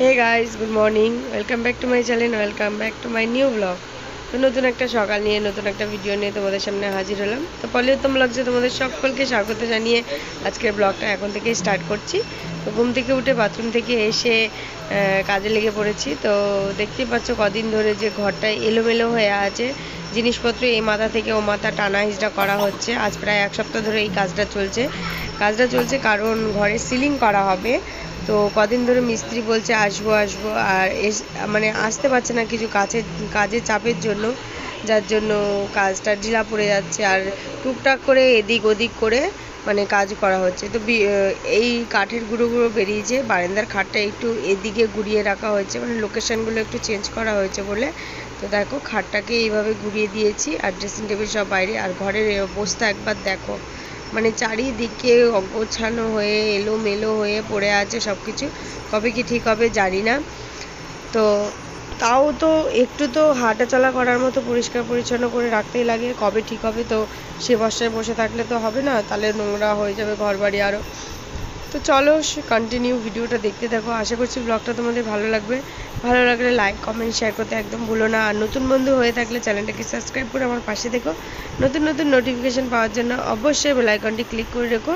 Hey guys good morning welcome back to my channel welcome back to my new blog তো নতুন একটা সকাল নিয়ে, নতুন একটা ভিডিও নিয়ে তোমাদের সামনে হাজির হলাম। তো পলিউত্তম ব্লগসে তোমাদের সকলকে স্বাগত জানিয়ে আজকের ব্লগটা এখন থেকে স্টার্ট করছি। তো ঘুম থেকে উঠে বাথরুম থেকে এসে কাজে লেগে পড়েছি। তো দেখতেই পাচ্ছ কদিন ধরে যে ঘরটা এলোমেলো হয়ে আছে। জিনিসপত্র এই মাথা থেকে ও মাথা টানা হিজড়া করা হচ্ছে। আজ প্রায় এক সপ্তাহ ধরে এই কাজটা চলছে। কাজটা চলছে কারণ ঘরে সিলিং করা হবে। তো কদিন ধরে মিস্ত্রি বলছে আসব আসব, আর এস মানে আসতে পারছে না কিছু কাজের কাজের চাপের জন্য, যার জন্য কাজটা ঢিলা পড়ে যাচ্ছে আর টুকটাক করে এদিক ওদিক করে মানে কাজ করা হচ্ছে। তো এই কাঠের গুঁড়ো গুঁড়ো বেরিয়েছে, বারান্দার খাটটা একটু এদিকে ঘুরিয়ে রাখা হয়েছে মানে লোকেশনগুলো একটু চেঞ্জ করা হয়েছে বলে। তো দেখো, খাটটাকে এইভাবে ঘুরিয়ে দিয়েছি আর ড্রেসিং টেবিল সব বাইরে, আর ঘরের অবস্থা একবার দেখো। মানে চারিদিকে অগোছানো হয়ে, এলোমেলো হয়ে পড়ে আছে সব কিছু কবে কি ঠিক হবে জানি না। তো তাও তো একটু তো হাঁটা চলা করার মতো পরিষ্কার পরিচ্ছন্ন করে রাখতেই লাগে। কবে ঠিক হবে তো সে বসায় বসে থাকলে তো হবে না। তাহলে নোংরা হয়ে যাবে ঘর বাড়ি আরও তো চলো কন্টিনিউ ভিডিওটা দেখতে থাকো। আশা করছি ব্লগটা তোমাদের ভালো লাগবে। ভালো লাগলে লাইক কমেন্ট শেয়ার করতে একদম ভুলো না। আর নতুন বন্ধু হয়ে থাকলে চ্যানেলটাকে সাবস্ক্রাইব করে আমার পাশে দেখো নতুন নতুন নোটিফিকেশন পাওয়ার জন্য অবশ্যই বেল আইকনটি ক্লিক করে রেখো।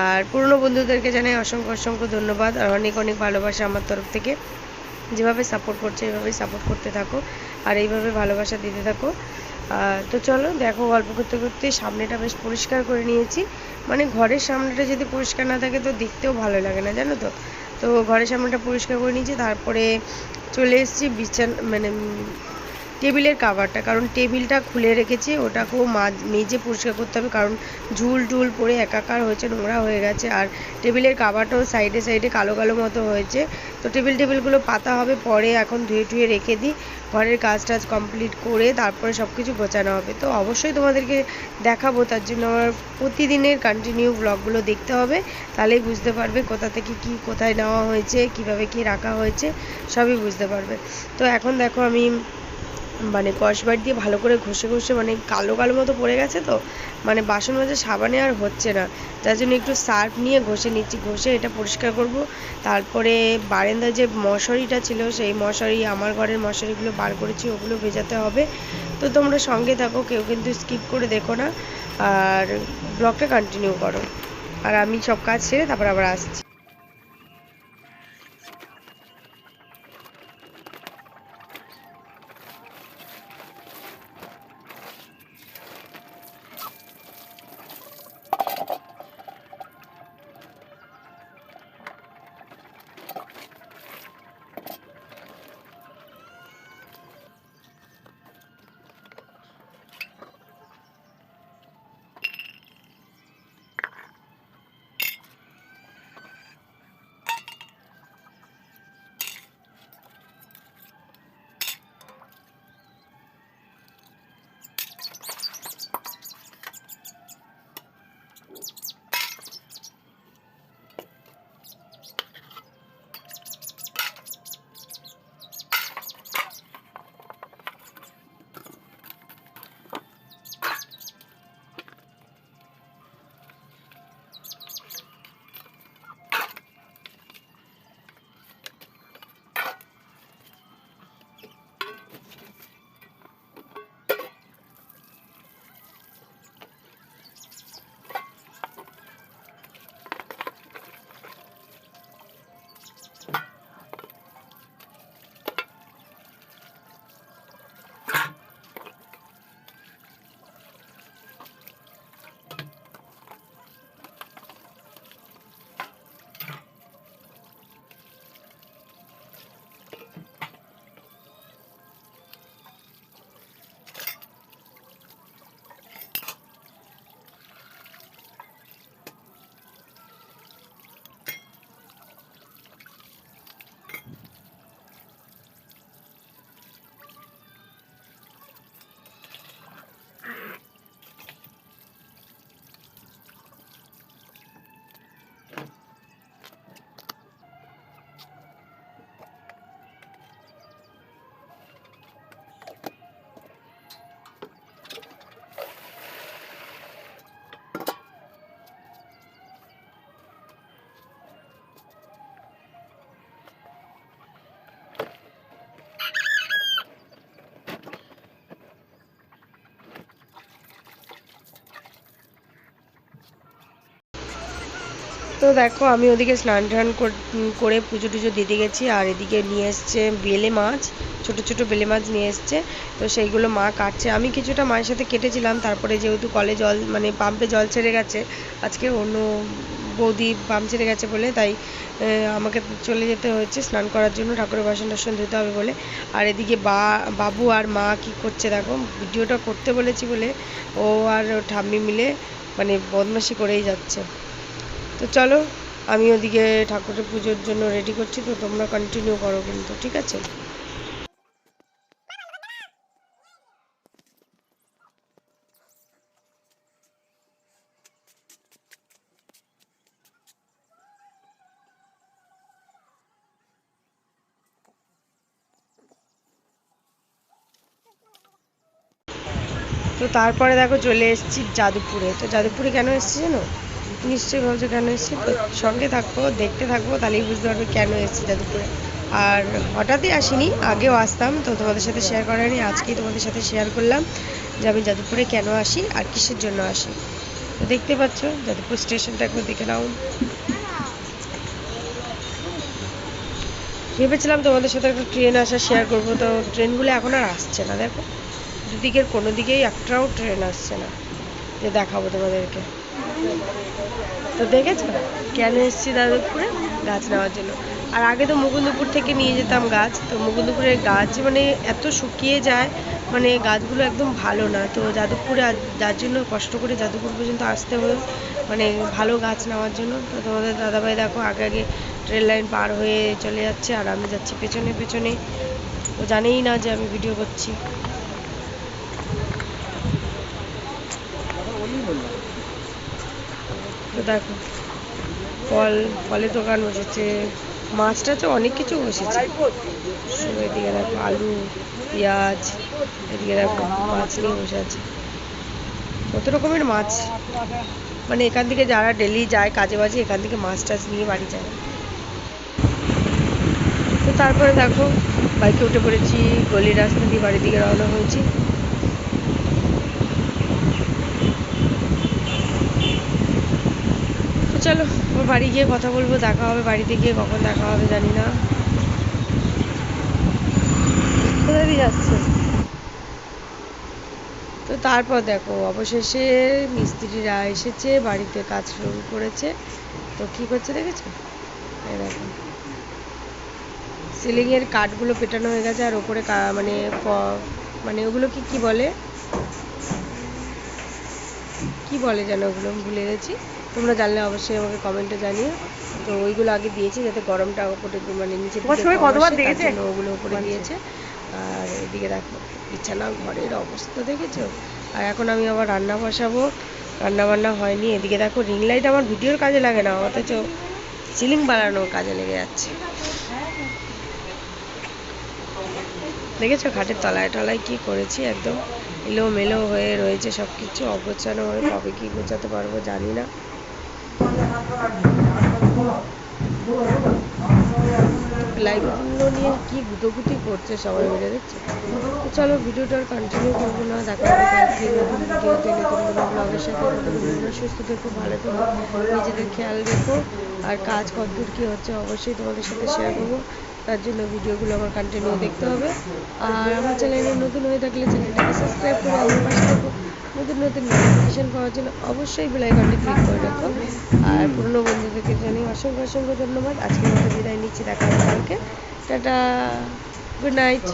আর পুরনো বন্ধুদেরকে জানাই অসংখ্য অসংখ্য ধন্যবাদ। আর অনেক অনেক ভালোবাসা আমার তরফ থেকে। যেভাবে সাপোর্ট করছে এইভাবেই সাপোর্ট করতে থাকো। আর এইভাবে ভালোবাসা দিতে থাকো। তো চলো, দেখো, গল্প করতে করতে সামনেটা বেশ পরিষ্কার করে নিয়েছি। মানে ঘরের সামনেটা যদি পরিষ্কার না থাকে, তো দেখতেও ভালো লাগে না, জানো তো? তো ঘরের সামনেটা পরিষ্কার করে নিয়েছি, তারপরে চলে এসেছি বিছান মানে টেবিলের কাভারটা কারণ টেবিলটা খুলে রেখেছি, ওটাকেও মাঝ মেজে পরিষ্কার করতে হবে, কারণ ঝুল টুল পড়ে একাকার হয়েছে, নোংরা হয়ে গেছে, আর টেবিলের কাভারটাও সাইডে সাইডে কালো কালো মতো হয়েছে। তো টেবিল, টেবিলগুলো পাতা হবে, পরে এখন ধুয়ে টুয়ে রেখে দিই, ঘরের কাজ টাজ কমপ্লিট করে তারপরে সব কিছু গোছানো হবে। তো অবশ্যই তোমাদেরকে দেখাবো, তার জন্য আমার প্রতিদিনের কন্টিনিউ ব্লগগুলো দেখতে হবে, তাহলেই বুঝতে পারবে কোথা থেকে কি, কোথায় নেওয়া হয়েছে, কীভাবে কি রাখা হয়েছে, সবই বুঝতে পারবে। তো এখন দেখো আমি মানে কসবার দিয়ে ভালো করে ঘষে ঘষে মানে কালো কালো মতো পড়ে গেছে তো মানে বাসন মাঝে সাবানে আর হচ্ছে না। যার জন্য একটু সার্ফ নিয়ে ঘষে নিচ্ছি, ঘষে এটা পরিষ্কার করব। তারপরে বারান্দায় যে মশারিটা ছিল, সেই মশারি, আমার ঘরের মশারিগুলো বার করেছি, ওগুলো ভেজাতে হবে। তো তোমরা সঙ্গে থাকো, কেউ কিন্তু স্কিপ করে দেখো না। আর ব্লগটা কন্টিনিউ করো। আর আমি সব কাজ সেরে তারপর আবার আসছি। তো দেখো, আমি ওদিকে স্নান টান কর- পুজো টুজো দিতে গেছি, আর এদিকে নিয়ে এসছে বেলে মাছ, ছোট ছোট বেলে মাছ নিয়ে এসছে। তো সেইগুলো মা কাটছে। আমি কিছুটা মায়ের সাথে কেটেছিলাম, তারপরে যেহেতু কলে জল মানে পাম্পে জল ছেড়ে গেছে, আজকে অন্য বৌদি পাম্প ছেড়ে গেছে বলে, তাই আমাকে চলে যেতে হয়েছে স্নান করার জন্য, ঠাকুরের বাসন টাসন ধুতে হবে বলে। আর এদিকে বা, বাবু আর মা কি করছে দেখো, ভিডিওটা করতে বলেছি বলে, ও আর ঠাম্মি মিলে মানে বদমাশি করেই যাচ্ছে। তো চলো, আমি ওদিকে ঠাকুরের পুজোর জন্য রেডি করছি, তো তোমরা কন্টিনিউ করো কিন্তু, ঠিক আছে? তো তারপরে দেখো চলে এসেছি যাদবপুরে তো যাদবপুরে কেন এসেছি জানো? নিশ্চয়ই ভাবছ কেন এসেছি? তো সঙ্গে থাকব, দেখতে থাকব, তাহলেই বুঝতে পারবে কেন এসেছি যাদবপুরে আর হঠাৎই আসিনি, আগেও আসতাম, তো তোমাদের সাথে শেয়ার করারই আজকেই তোমাদের সাথে শেয়ার করলাম যে আমি যাদবপুরে কেন আসি আর কিসের জন্য আসি। তো দেখতে পাচ্ছ, যাদবপুর স্টেশনটা একবার দেখে নাও। ভেবেছিলাম তোমাদের সাথে একটা ট্রেন আসা শেয়ার করব, তো ট্রেনগুলো এখন আর আসছে না, দেখো। দুদিকের কোনো দিকেই একটাও ট্রেন আসছে না। যে দেখাবো তোমাদেরকে। তো দেখেছ? কেন এসেছি দাদুপুরে? গাছ নেওয়ার জন্য। আর আগে তো মুকুন্দপুর থেকে নিয়ে যেতাম গাছ। তো মুকুন্দপুরের গাছ মানে এত শুকিয়ে যায় মানে গাছগুলো একদম ভালো না। তো যাদবপুরে যার জন্য কষ্ট করে যাদবপুর পর্যন্ত আসতে হলো মানে ভালো গাছ নেওয়ার জন্য। তো তোমাদের দাদাভাই দেখো, আগে আগে ট্রেন লাইন পার হয়ে চলে যাচ্ছে, আর আমি যাচ্ছি পেছনে পেছনে। ও জানেই না যে আমি ভিডিও করছি। তো দেখো, ফল ফলের দোকান বসেছে মাছ টাছে অনেক কিছু বসেছে। এদিকে দেখো আলু, পেঁয়াজ, এদিকে দেখো মাছ নিয়ে বসে আছে। কত রকমের মাছ। মানে এখান থেকে যারা ডেলি যায়, কাজে বাজে, এখান থেকে মাছ টাছ নিয়ে বাড়ি যায়। তো তারপরে দেখো, বাইকে উঠে পড়েছি, গলির রাস্তা দিয়ে বাড়ির দিকে রওনা হয়েছি তো চলো ওর বাড়ি গিয়ে কথা বলব, দেখা হবে বাড়িতে গিয়ে কখন দেখা হবে জানি না। যাচ্ছে? তো তারপর দেখো, অবশেষে মিস্ত্রিরা এসেছে, বাড়িতে কাজ শুরু করেছে। তো কি করছে দেখেছ? দেখো। সিলিং এর কাঠগুলো পেটানো হয়ে গেছে, আর ওপরে মানে মানে ওগুলো কি কি বলে? কি বলে যেন ওগুলো? ভুলে গেছি। তোমরা জানলে অবশ্যই আমাকে কমেন্টে জানিও। তো ওইগুলো আগে দিয়েছি যাতে গরমটা উপরে মানে নিচে? ওগুলো ওপরে দিয়েছে। আর এদিকে দেখো বিছানা ঘরের অবস্থা দেখেছ? আর এখন আমি আবার রান্না বসাবো। রান্না বান্না হয়নি। এদিকে দেখো রিং লাইট আমার ভিডিওর কাজে লাগে না অথচ সিলিং বানানোর কাজে লেগে যাচ্ছে। দেখেছ খাটের তলায় টলায় কি করেছি একদম? এলো মেলো হয়ে রয়েছে সব কিছু অগোছানো হয়ে কবে কি গোছাতে পারব জানি না। লাইভগুলো নিয়ে কি গুটোগুটি করছে সবাই মিলে দেখছ। চলো ভিডিওটা আর কন্টিনিউ করব না, দেখা হবে কালকে নতুন ভিডিওতে নতুন কোনো সাথে। তোমরা সুস্থ থেকো, ভালো থেকো, নিজেদের খেয়াল রেখো। আর কাজ কতদূর কী হচ্ছে অবশ্যই তোমাদের সাথে শেয়ার করব। তার জন্য ভিডিওগুলো আমার কন্টিনিউ দেখতে হবে। আর আমার চ্যানেলে নতুন হয়ে থাকলে চ্যানেলটাকে সাবস্ক্রাইব করে আমার পাশে থাকো। নতুন নতুন নোটিফিকেশান পাওয়ার জন্য অবশ্যই বেল আইকনটি ক্লিক করে রাখো। আর পুরনো বন্ধুদেরকে জানি অসংখ্য অসংখ্য ধন্যবাদ। আজকের মতো বিদায় নিচ্ছি দেখা হবে কালকে। Tata good night